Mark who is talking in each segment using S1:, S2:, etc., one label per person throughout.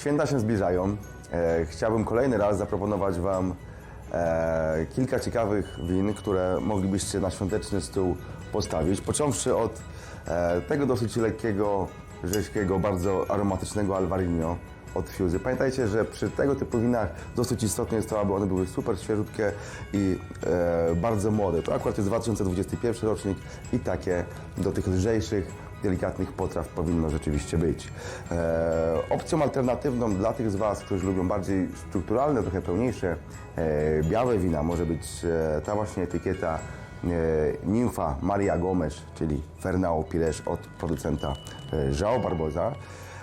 S1: Święta się zbliżają. E, chciałbym kolejny raz zaproponować Wam e, kilka ciekawych win, które moglibyście na świąteczny stół postawić. Począwszy od e, tego dosyć lekkiego, rzeźkiego, bardzo aromatycznego Alvarinho od Fuse. Pamiętajcie, że przy tego typu winach dosyć istotne jest to, aby one były super świeżutkie i e, bardzo młode. To akurat jest 2021 rocznik i takie do tych lżejszych, delikatnych potraw powinno rzeczywiście być. E, opcją alternatywną dla tych z Was, którzy lubią bardziej strukturalne, trochę pełniejsze, e, białe wina może być e, ta właśnie etykieta e, Ninfa Maria Gomes, czyli Fernao Pires od producenta e, João Barbosa.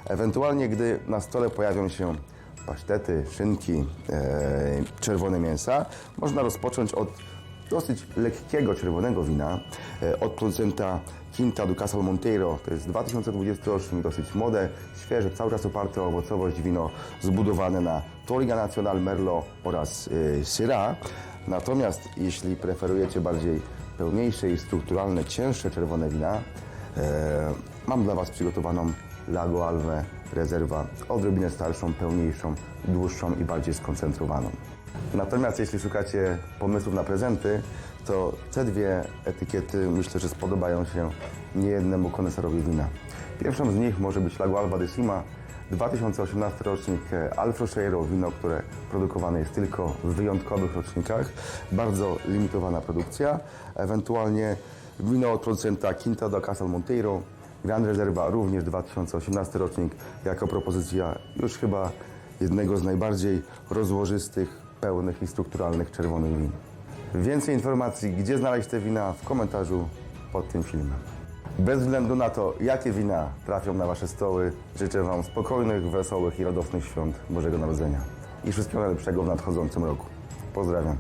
S1: Ewentualnie, gdy na stole pojawią się pasztety, szynki, e, czerwone mięsa, można rozpocząć od dosyć lekkiego czerwonego wina e, od producenta Quinta do Casal Monteiro. To jest 2020 rocznik, dosyć młode, świeże, cały czas oparte o owocowość, wino zbudowane na Toriga Nacional Merlot oraz e, Syrah. Natomiast jeśli preferujecie bardziej pełniejsze i strukturalne, cięższe czerwone wina, e, mam dla Was przygotowaną Lago Alve rezerwa odrobinę starszą, pełniejszą, dłuższą i bardziej skoncentrowaną. Natomiast jeśli szukacie pomysłów na prezenty, to te dwie etykiety myślę, że spodobają się niejednemu koneserowi wina. Pierwszą z nich może być Lago Alva de Sima, 2018 rocznik e, Alfrocheiro, wino, które produkowane jest tylko w wyjątkowych rocznikach. Bardzo limitowana produkcja. Ewentualnie wino od producenta Quinta do Casal Monteiro, Grand Reserva, również 2018 rocznik, jako propozycja już chyba jednego z najbardziej rozłożystych, pełnych i strukturalnych czerwonych win. Więcej informacji, gdzie znaleźć te wina, w komentarzu pod tym filmem. Bez względu na to, jakie wina trafią na Wasze stoły, życzę Wam spokojnych, wesołych i radosnych świąt Bożego Narodzenia i wszystkiego najlepszego w nadchodzącym roku. Pozdrawiam.